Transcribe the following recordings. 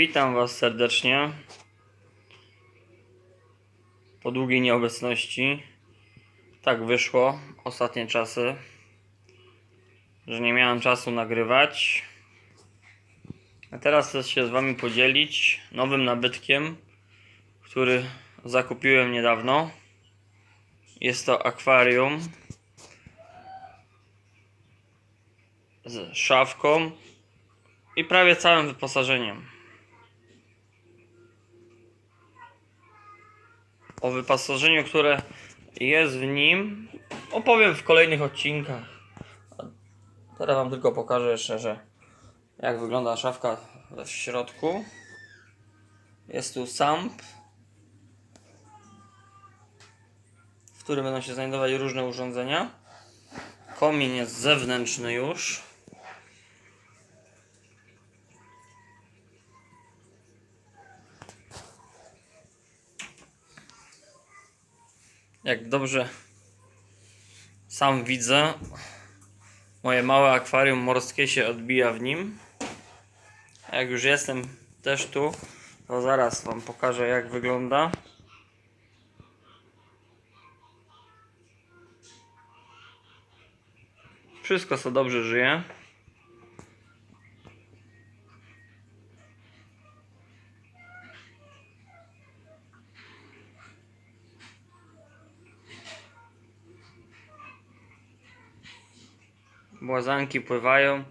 Witam Was serdecznie. Po długiej nieobecności. Tak wyszło ostatnie czasy, że nie miałem czasu nagrywać. A teraz chcę się z Wami podzielić nowym nabytkiem, który zakupiłem niedawno. Jest to akwarium z szafką i prawie całym wyposażeniem. O wyposażeniu, które jest w nim, opowiem w kolejnych odcinkach. Teraz Wam tylko pokażę jeszcze, że jak wygląda szafka w środku. Jest tu sump, w którym będą się znajdować różne urządzenia. Komin jest zewnętrzny już. Jak dobrze sam widzę, moje małe akwarium morskie się odbija w nim. A jak już jestem też tu, to zaraz Wam pokażę jak wygląda. Wszystko co dobrze żyje. Błazanki pływają.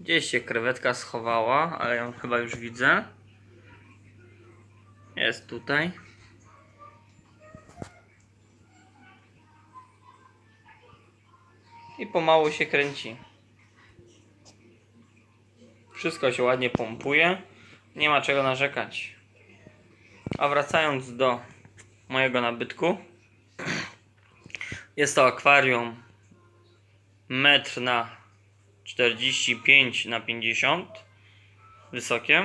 Gdzieś się krewetka schowała, ale ją chyba już widzę. Jest tutaj. I pomału się kręci. Wszystko się ładnie pompuje. Nie ma czego narzekać. A wracając do mojego nabytku. Jest to akwarium metr na 45 na 50 wysokie.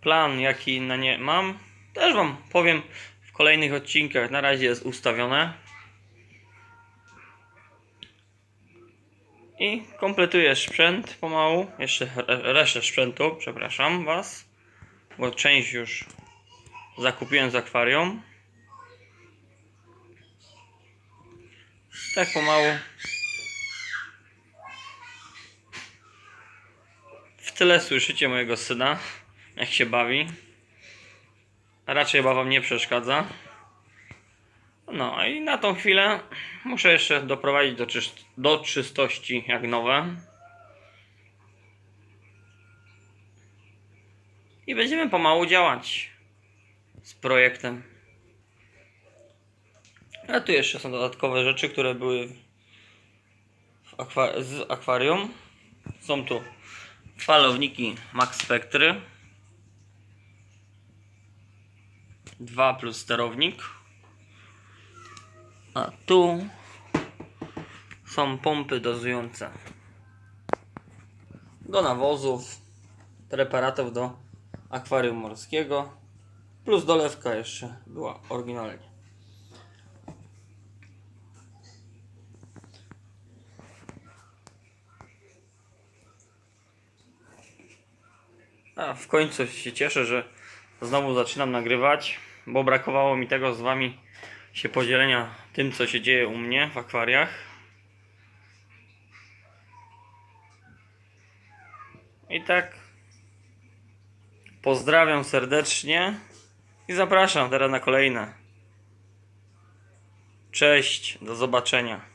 Plan jaki na nie mam też wam powiem w kolejnych odcinkach. Na razie jest ustawione. I kompletuję sprzęt pomału. Jeszcze re- resztę sprzętu, przepraszam was. Bo część już zakupiłem z akwarium. Tak pomału. W tyle słyszycie mojego syna, jak się bawi. A raczej chyba wam nie przeszkadza. No i na tą chwilę muszę jeszcze doprowadzić do, czyst- do czystości jak nowe. I będziemy pomału działać z projektem. A tu jeszcze są dodatkowe rzeczy, które były akwa- z akwarium. Są tu falowniki Max Spectry. 2 plus sterownik. A tu są pompy dozujące do nawozów, preparatów do akwarium morskiego. Plus dolewka jeszcze była oryginalnie. A w końcu się cieszę, że znowu zaczynam nagrywać, bo brakowało mi tego z wami się podzielenia tym, co się dzieje u mnie w akwariach. I tak pozdrawiam serdecznie i zapraszam teraz na kolejne. Cześć, do zobaczenia.